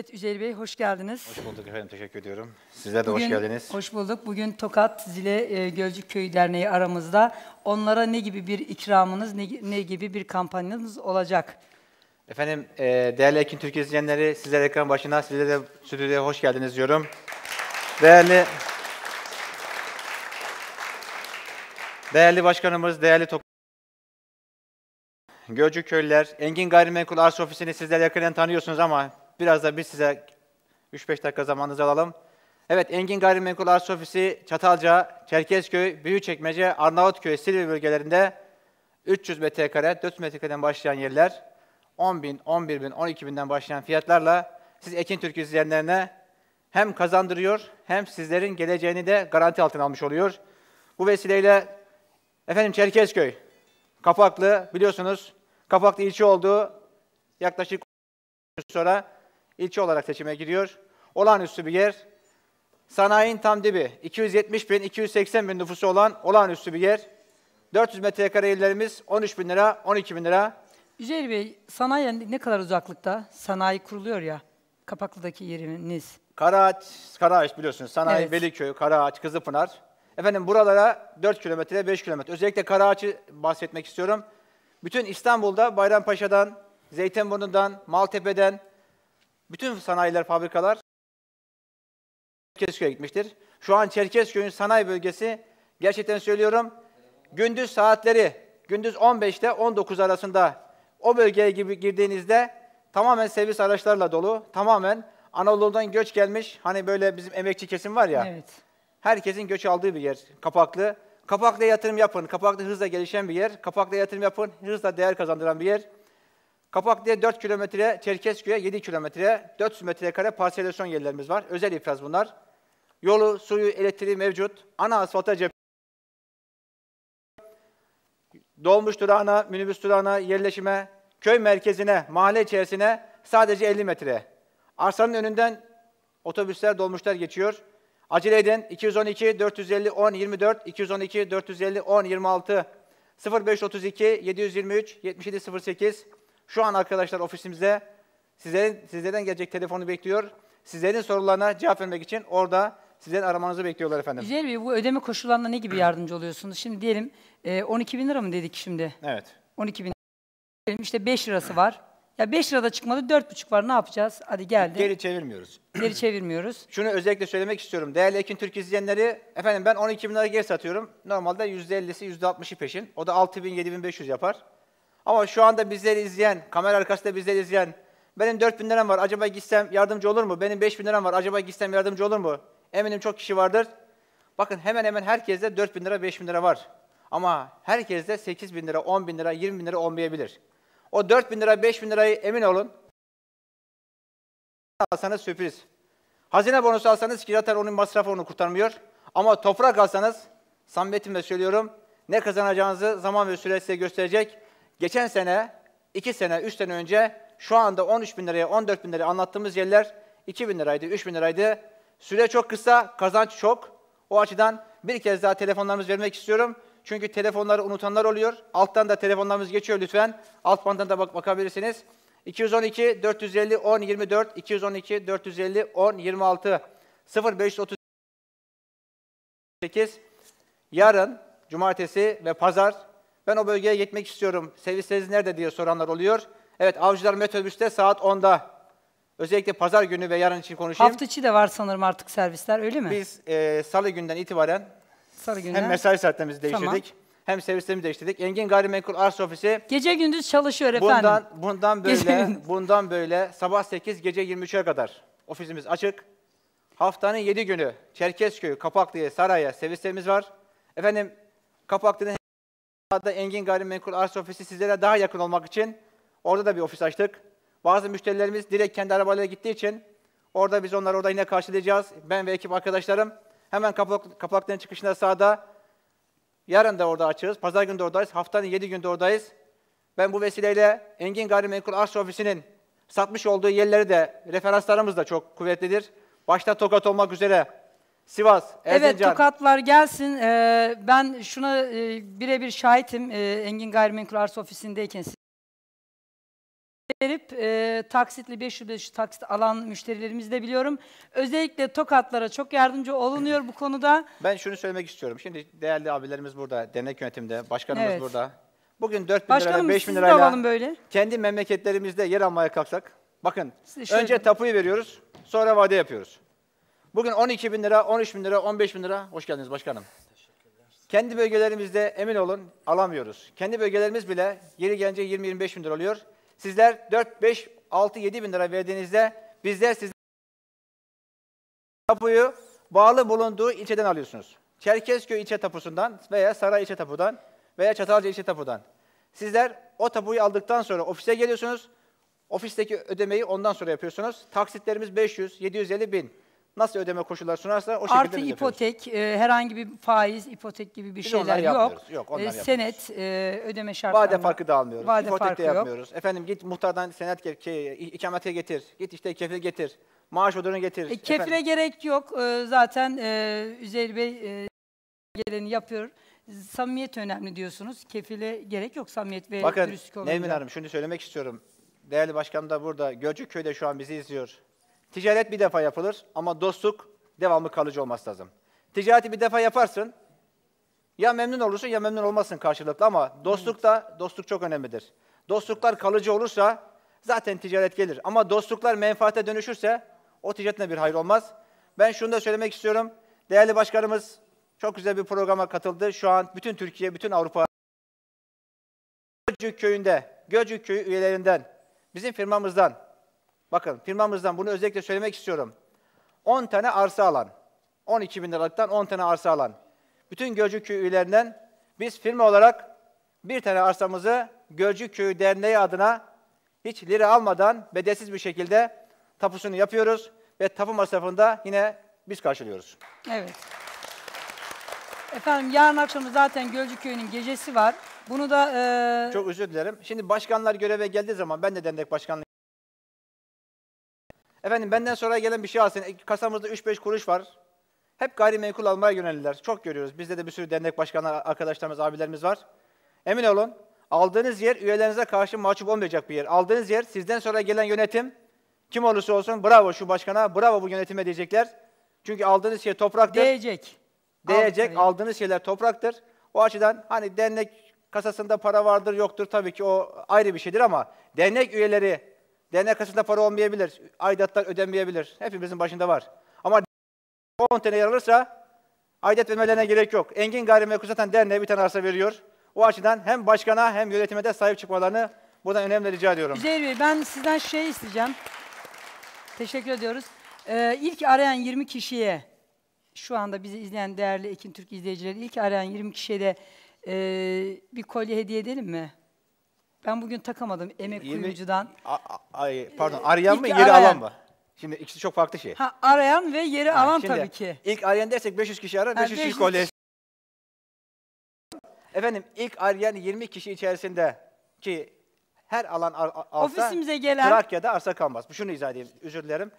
Evet Üzeyir Bey hoş geldiniz. Hoş bulduk efendim, teşekkür ediyorum. Sizler de Bugün- hoş geldiniz. Hoş bulduk. Bugün Tokat Zile e, Gölcük Köyü Derneği aramızda. Onlara ne gibi bir ikramınız, ne, ne gibi bir kampanyanız olacak? Efendim, e, değerli Ekin Türkiye izleyenleri, sizler ekran başına, sizlere de stüdyoya hoş geldiniz diyorum. Değerli Değerli başkanımız, değerli top Gölcük köylüler, Engin Gayrimenkul Arsa Ofisi'ni sizler yakından tanıyorsunuz ama biraz da biz size 3-5 dakika zamanınızı alalım. Evet, Engin Gayrimenkul Arsa Ofisi Çatalca, Çerkezköy, Büyükçekmece, Arnavutköy, Silivri bölgelerinde 300 metrekare, 400 metrekareden başlayan yerler 10 bin, 11 bin, 12 binden başlayan fiyatlarla siz Ekin Türk izleyenlerine hem kazandırıyor hem sizlerin geleceğini de garanti altına almış oluyor. Bu vesileyle efendim Çerkezköy, Kapaklı biliyorsunuz Kapaklı ilçe oldu. Yaklaşık sonra ilçe olarak seçime giriyor. Olağanüstü bir yer. Sanayinin tam dibi. 270 bin, 280 bin nüfusu olan olağanüstü bir yer. 400 metrekare yerlerimiz 13 bin lira, 12 bin lira. Üzeyir Bey sanayi ne kadar uzaklıkta? Sanayi kuruluyor ya. Kapaklı'daki yeriniz. Karaağaç, Karaağaç biliyorsunuz. Sanayi, Evet. Veliköy, Karaağaç, Kızılpınar. Efendim buralara 4 kilometre, 5 kilometre. Özellikle Karaağaç'ı bahsetmek istiyorum. Bütün İstanbul'da Bayrampaşa'dan, Zeytinburnu'ndan, Maltepe'den bütün sanayiler, fabrikalar Çerkezköy'e gitmiştir. Şu an Çerkezköy'ün sanayi bölgesi gerçekten söylüyorum gündüz saatleri gündüz 15'te 19 arasında o bölgeye gibi girdiğinizde tamamen servis araçlarla dolu. Tamamen Anadolu'dan göç gelmiş. Hani böyle bizim emekçi kesim var ya. Evet. Herkesin göç aldığı bir yer Kapaklı. Kapaklı'ya yatırım yapın. Kapaklı hızla gelişen bir yer. Kapaklı'ya yatırım yapın. Hızla değer kazandıran bir yer. Kapaklı'ya 4 kilometre, Çerkezköy'e 7 kilometre, 400 metrekare parselasyon yerlerimiz var. Özel ifraz bunlar. Yolu, suyu, elektriği mevcut. Ana asfalta cep dolmuş durağına, minibüs durağına, yerleşime, köy merkezine, mahalle içerisine sadece 50 metre. Arsanın önünden otobüsler, dolmuşlar geçiyor. Acele edin. 212 450 10 24 212 450 10 26 0532 723 7708 Şu an arkadaşlar ofisimizde sizlerin sizlerden gelecek telefonu bekliyor. Sizlerin sorularına cevap vermek için orada sizlerin aramanızı bekliyorlar efendim. Üzeyir Bey bu ödeme koşullarında ne gibi yardımcı oluyorsunuz? Şimdi diyelim e, 12 bin lira mı dedik şimdi? Evet. 12 bin Diyelim işte 5 lirası var. Ya 5 lirada çıkmadı 4,5 var ne yapacağız? Hadi geldi. Geri çevirmiyoruz. Geri çevirmiyoruz. Şunu özellikle söylemek istiyorum. Değerli Ekin Türk izleyenleri, efendim ben 12 bin lira geri satıyorum. Normalde %50'si, %60'ı peşin. O da 6 bin, 7 bin 500 yapar. Ama şu anda bizleri izleyen, kamera arkasında bizleri izleyen, benim 4 bin liram var, acaba gitsem yardımcı olur mu? Benim 5 bin liram var, acaba gitsem yardımcı olur mu? Eminim çok kişi vardır. Bakın hemen hemen herkeste 4 bin lira, 5 bin lira var. Ama herkeste 8 bin lira, 10 bin lira, 20 bin lira olmayabilir. O 4 bin lira, 5 bin lirayı emin olun, alsanız sürpriz. Hazine bonusu alsanız ki zaten onun masrafı onu kurtarmıyor. Ama toprak alsanız, samimiyetimle söylüyorum, ne kazanacağınızı zaman ve süre size gösterecek. Geçen sene, 2 sene, 3 sene önce şu anda 13 bin liraya, 14 bin liraya anlattığımız yerler 2 bin liraydı, 3 bin liraydı. Süre çok kısa, kazanç çok. O açıdan bir kez daha telefonlarımızı vermek istiyorum. Çünkü telefonları unutanlar oluyor. Alttan da telefonlarımız geçiyor lütfen. Alt bandına da bak bakabilirsiniz. 212 450 10 24 212 450 10 26 0538 Yarın cumartesi ve pazar ben o bölgeye gitmek istiyorum. Servisleriniz nerede diye soranlar oluyor. Evet Avcılar Metrobüs'te saat 10'da. Özellikle pazar günü ve yarın için konuşayım. Hafta içi de var sanırım artık servisler öyle mi? Biz e, salı günden itibaren Salı günler. hem mesai saatlerimizi Tamam. değiştirdik hem servislerimizi değiştirdik. Engin Gayrimenkul Arsa Ofisi Gece gündüz çalışıyor efendim. Bundan bundan böyle bundan böyle sabah 8 gece 23'e kadar ofisimiz açık. Haftanın 7 günü Çerkezköy, Kapaklı'ya, Saray'a servislerimiz var. Efendim Kapaklı'nın da Engin Gayrimenkul Arsa Ofisi sizlere daha yakın olmak için orada da bir ofis açtık. Bazı müşterilerimiz direkt kendi arabalarıyla gittiği için orada biz onları orada yine karşılayacağız. Ben ve ekip arkadaşlarım hemen Kapak, Kapaklı'nın çıkışında sağda Yarın da orada açığız. Pazar günü de oradayız. Haftanın 7 günde oradayız. Ben bu vesileyle Engin Gayrimenkul Arsa Ofisi'nin satmış olduğu yerleri de referanslarımız da çok kuvvetlidir. Başta Tokat olmak üzere Sivas, Erzincan. Evet tokatlar gelsin. Ee, ben şuna e, birebir şahitim. Ee, Engin Gayrimenkul Arsa Ofisi'ndeyken verip e, taksitli 500 500 taksit alan müşterilerimizi de biliyorum. Özellikle tokatlara çok yardımcı olunuyor bu konuda. Ben şunu söylemek istiyorum. Şimdi değerli abilerimiz burada, dernek yönetimde, başkanımız Evet. burada. Bugün 4 bin lira Başkanım ve 5 sizi bin de lirayla böyle. kendi memleketlerimizde yer almaya kalksak, bakın Size şöyle- önce tapuyu veriyoruz, sonra vade yapıyoruz. Bugün 12 bin lira, 13 bin lira, 15 bin lira. Hoş geldiniz başkanım. Kendi bölgelerimizde emin olun alamıyoruz. Kendi bölgelerimiz bile yeri gelince 20-25 bin lira oluyor. Sizler 4, 5, 6, 7 bin lira verdiğinizde bizler siz tapuyu bağlı bulunduğu ilçeden alıyorsunuz. Çerkezköy ilçe tapusundan veya Saray ilçe tapudan veya Çatalca ilçe tapudan. Sizler o tapuyu aldıktan sonra ofise geliyorsunuz. Ofisteki ödemeyi ondan sonra yapıyorsunuz. Taksitlerimiz 500, 750 bin. Nasıl ödeme koşulları sunarsa o şekilde Artı biz ipotek, e, herhangi bir faiz, ipotek gibi bir Biz şeyler onları yok. yapmıyoruz. Yok, onları E, yapmıyoruz. senet, e, ödeme şartları. Vade farkı da almıyoruz. Vade İpotek farkı de yok. yapmıyoruz. Efendim git muhtardan senet ge- ke- ikamete getir. Git işte kefil getir. Maaş ödülünü getir. E, kefile Efendim, gerek yok. E, zaten e, Üzeyir Bey e, geleni yapıyor. Samimiyet önemli diyorsunuz. Kefile gerek yok samimiyet ve Bakın dürüstlük olunca. Nevmin Hanım şunu söylemek istiyorum. Değerli başkanım da burada. Gölcükköy'de şu an bizi izliyor. Ticaret bir defa yapılır ama dostluk devamlı kalıcı olması lazım. Ticareti bir defa yaparsın. Ya memnun olursun ya memnun olmazsın karşılıklı ama dostluk da dostluk çok önemlidir. Dostluklar kalıcı olursa zaten ticaret gelir. Ama dostluklar menfaate dönüşürse o ticaretle bir hayır olmaz. Ben şunu da söylemek istiyorum. Değerli başkanımız çok güzel bir programa katıldı. Şu an bütün Türkiye, bütün Avrupa Gölcük köyünde, Gölcük köyü üyelerinden, bizim firmamızdan, bakın firmamızdan bunu özellikle söylemek istiyorum. 10 tane arsa alan, 12 bin liralıktan 10 tane arsa alan. Bütün Gölcük köyü üyelerinden biz firma olarak bir tane arsamızı Gölcük Köyü Derneği adına hiç lira almadan bedelsiz bir şekilde tapusunu yapıyoruz ve tapu masrafını da yine biz karşılıyoruz. Evet. Efendim yarın akşam zaten Gölcük Köyü'nün gecesi var. Bunu da e, Çok özür dilerim. Şimdi başkanlar göreve geldiği zaman ben de dernek başkanlığı Efendim benden sonra gelen bir şey alsın. E, Kasamızda 3-5 kuruş var. Hep gayrimenkul almaya yönelirler. Çok görüyoruz. Bizde de bir sürü dernek başkanlar, arkadaşlarımız, abilerimiz var. Emin olun aldığınız yer üyelerinize karşı mahcup olmayacak bir yer. Aldığınız yer sizden sonra gelen yönetim kim olursa olsun bravo şu başkana, bravo bu yönetime diyecekler. Çünkü aldığınız şey topraktır değecek. değecek. Aldık Aldığınız şeyler topraktır. O açıdan hani dernek kasasında para vardır yoktur tabii ki o ayrı bir şeydir ama dernek üyeleri dernek kasasında para olmayabilir. Aidatlar ödenmeyebilir. Hepimizin başında var. Ama 10 tane yer alırsa aidat vermelerine gerek yok. Engin Gayrimenkul zaten derneğe bir tane arsa veriyor. O açıdan hem başkana hem yönetime de sahip çıkmalarını buradan önemli rica ediyorum. Üzeyir Bey ben sizden şey isteyeceğim. Teşekkür ediyoruz. Ee, ilk arayan 20 kişiye, şu anda bizi izleyen değerli Ekin Türk izleyicileri, ilk arayan 20 kişiye de e, bir kolye hediye edelim mi? Ben bugün takamadım emek 20 kuyumcudan. A- ay, pardon arayan mı yeri arayan. alan mı? Şimdi ikisi çok farklı şey. Ha arayan ve yeri Ha, alan şimdi tabii ki. İlk arayan dersek 500 kişi arar, Ha, 500 kişi 500 kolye. Efendim ilk arayan 20 kişi içerisinde ki her alan al- al- alsa Ofisimize gelen- Trakya'da arsa kalmaz. Şunu izah edeyim, özür dilerim.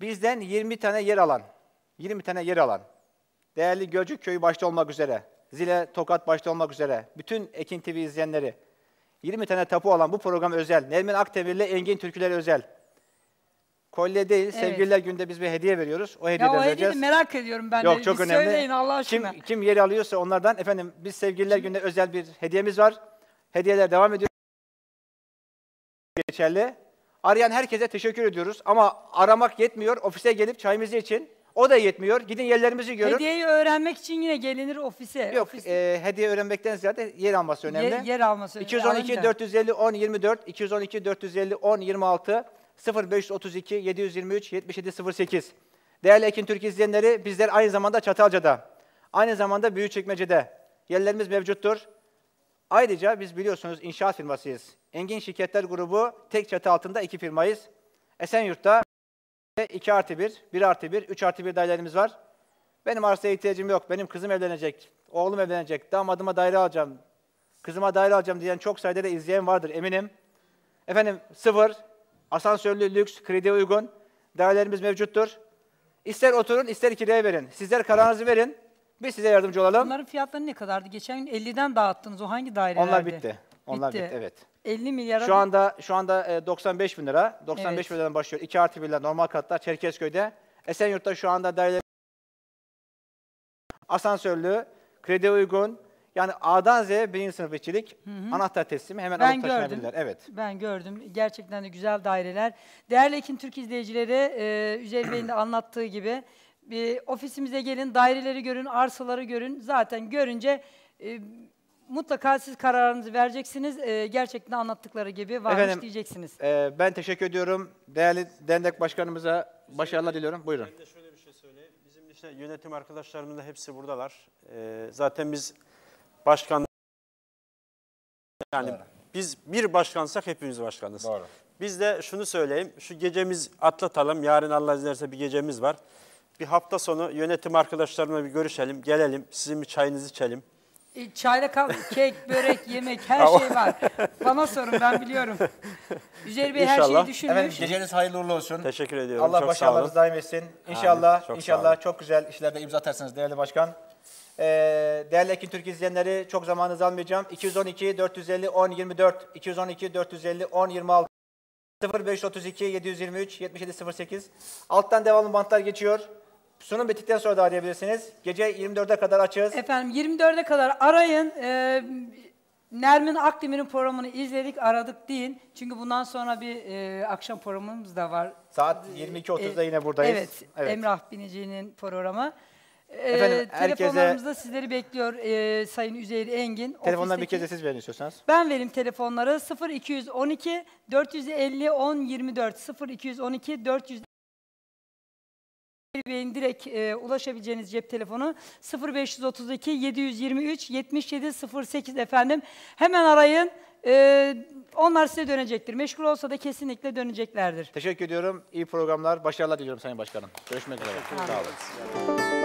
Bizden 20 tane yer alan, 20 tane yer alan, değerli Gölcük Köyü başta olmak üzere, Zile, Tokat başta olmak üzere, bütün Ekin TV izleyenleri, 20 tane tapu alan bu program özel. Nermin Akdemir'le Engin Türküler özel. Kolye değil, Evet. sevgililer günde biz bir hediye veriyoruz. O Ya hediyeden o hediyeyi vereceğiz. merak ediyorum ben de. Yok çok Bir önemli. Söyleyin Allah aşkına. Kim, kim yeri alıyorsa onlardan efendim biz sevgililer günde özel bir hediyemiz var. Hediyeler devam ediyor. Geçerli. Arayan herkese teşekkür ediyoruz ama aramak yetmiyor. Ofise gelip çayımızı için. O da yetmiyor. Gidin yerlerimizi görün. Hediyeyi öğrenmek için yine gelinir ofise. Yok Ofis- e, hediye öğrenmekten ziyade yer alması önemli. yer, yer alması. 212 alınca. 450 10 24 212 450 10 26 0532 723 77 08 Değerli Ekin Türk izleyenleri bizler aynı zamanda Çatalca'da, aynı zamanda Büyükçekmece'de yerlerimiz mevcuttur. Ayrıca biz biliyorsunuz inşaat firmasıyız. Engin Şirketler Grubu tek çatı altında iki firmayız. Esenyurt'ta 2 artı 1, 1 artı 1, 3 artı 1 dairelerimiz var. Benim arsaya ihtiyacım yok. Benim kızım evlenecek, oğlum evlenecek, damadıma daire alacağım, kızıma daire alacağım diyen çok sayıda da izleyen vardır eminim. Efendim sıfır, asansörlü, lüks, krediye uygun dairelerimiz mevcuttur. İster oturun, ister kiraya verin. Sizler kararınızı verin. Biz size yardımcı olalım. Bunların fiyatları ne kadardı? Geçen gün 50'den dağıttınız. O hangi dairelerde? Onlar bitti. Onlar Bitti. bitti, evet. 50 milyara Şu anda şu anda e, 95 bin lira. 95 Evet. bin liradan başlıyor. 2 artı 1'ler normal katlar Çerkezköy'de. Esenyurt'ta şu anda daireler asansörlü, kredi uygun. Yani A'dan Z'ye birinci sınıf işçilik, anahtar teslimi hemen Ben alıp taşınabilirler. Evet. Ben gördüm. Gerçekten de güzel daireler. Değerli Ekin Türk izleyicileri, e, Üzeyir Bey'in de anlattığı gibi bir ofisimize gelin, daireleri görün, arsaları görün. Zaten görünce e, mutlaka siz kararınızı vereceksiniz. E, gerçekten anlattıkları gibi varmış Efendim, diyeceksiniz. Ee, ben teşekkür ediyorum. Değerli dernek başkanımıza başarılar diliyorum. Buyurun. Ben de şöyle bir şey söyleyeyim. Bizim işte yönetim arkadaşlarımız da hepsi buradalar. Ee, zaten biz başkan yani biz bir başkansak hepimiz başkanız. Doğru. Biz de şunu söyleyeyim. Şu gecemiz atlatalım. Yarın Allah izin verirse bir gecemiz var. Bir hafta sonu yönetim arkadaşlarımla bir görüşelim. Gelelim. Sizin bir çayınızı içelim. E, çayla kal, kek, börek, yemek her şey var. Bana sorun ben biliyorum. Üzeyir Bey her şeyi İnşallah. düşünmüş. Efendim geceniz hayırlı uğurlu olsun. Teşekkür ediyorum. Allah Çok sağ başarılarınızı olun. daim etsin. İnşallah, çok sağ inşallah olun. çok güzel işlerde imza atarsınız değerli başkan. Ee, değerli Ekin Türk izleyenleri çok zamanınızı almayacağım. 212 450 10 24 212 450 10 26 0532 723 77 08 Alttan devamlı bantlar geçiyor. Sunum bittikten sonra da arayabilirsiniz. Gece 24'e kadar açığız. Efendim 24'e kadar arayın. Ee, Nermin Akdemir'in programını izledik, aradık deyin. Çünkü bundan sonra bir e, akşam programımız da var. Saat 22.30'da E, yine buradayız. Evet, Emrah Binici'nin programı. Ee, Efendim, herkese- Telefonlarımızda sizleri bekliyor e, Sayın Üzeyir Engin. Telefondan bir kez de siz verin istiyorsanız. Ben vereyim telefonları 0212 450 10 24 0212 450 Bey'in direkt e, ulaşabileceğiniz cep telefonu 0532 723 77 08 efendim. Hemen arayın. E, onlar size dönecektir. Meşgul olsa da kesinlikle döneceklerdir. Teşekkür ediyorum. İyi programlar, başarılar diliyorum Sayın Başkanım. Görüşmek üzere. Sağ olun.